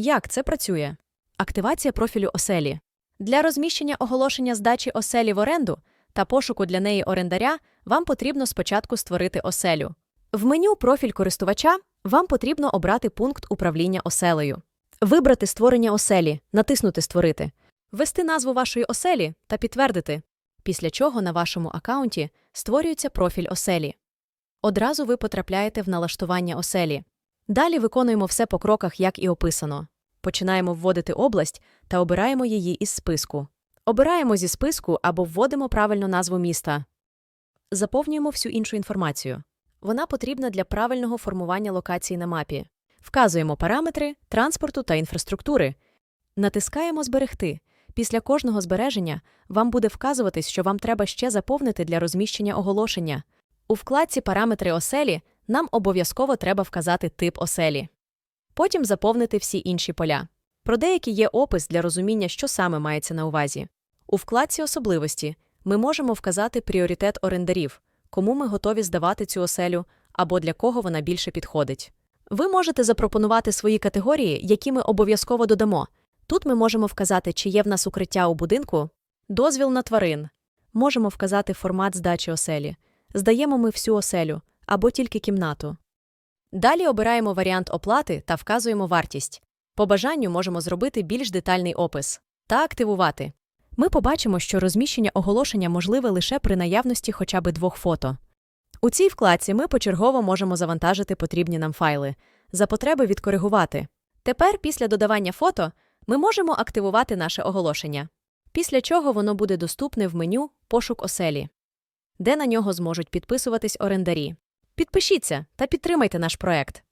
Як це працює? Активація профілю оселі. Для розміщення оголошення здачі оселі в оренду та пошуку для неї орендаря вам потрібно спочатку створити оселю. В меню Профіль користувача вам потрібно обрати пункт управління оселею. Вибрати створення оселі, натиснути Створити, ввести назву вашої оселі та підтвердити, після чого на вашому аккаунті створюється профіль оселі. Одразу ви потрапляєте в налаштування оселі. Далі виконуємо все по кроках, як і описано. Починаємо вводити область та обираємо її із списку. Обираємо зі списку або вводимо правильну назву міста. Заповнюємо всю іншу інформацію. Вона потрібна для правильного формування локації на мапі. Вказуємо параметри транспорту та інфраструктури. Натискаємо Зберегти. Після кожного збереження вам буде вказуватись, що вам треба ще заповнити для розміщення оголошення. У вкладці Параметри оселі нам обов'язково треба вказати тип оселі. Потім заповнити всі інші поля. Про деякі є опис для розуміння, що саме мається на увазі. У вкладці Особливості ми можемо вказати пріоритет орендарів, кому ми готові здавати цю оселю або для кого вона більше підходить. Ви можете запропонувати свої категорії, які ми обов'язково додамо. Тут ми можемо вказати, чи є в нас укриття у будинку, дозвіл на тварин. Можемо вказати формат здачі оселі. Здаємо ми всю оселю або тільки кімнату. Далі обираємо варіант оплати та вказуємо вартість. По бажанню можемо зробити більш детальний опис та активувати. Ми побачимо, що розміщення оголошення можливе лише при наявності хоча б двох фото. У цій вкладці ми почергово можемо завантажити потрібні нам файли, за потреби відкоригувати. Тепер, після додавання фото, ми можемо активувати наше оголошення, після чого воно буде доступне в меню Пошук оселі, де на нього зможуть підписуватись орендарі. Підпишіться та підтримайте наш проект.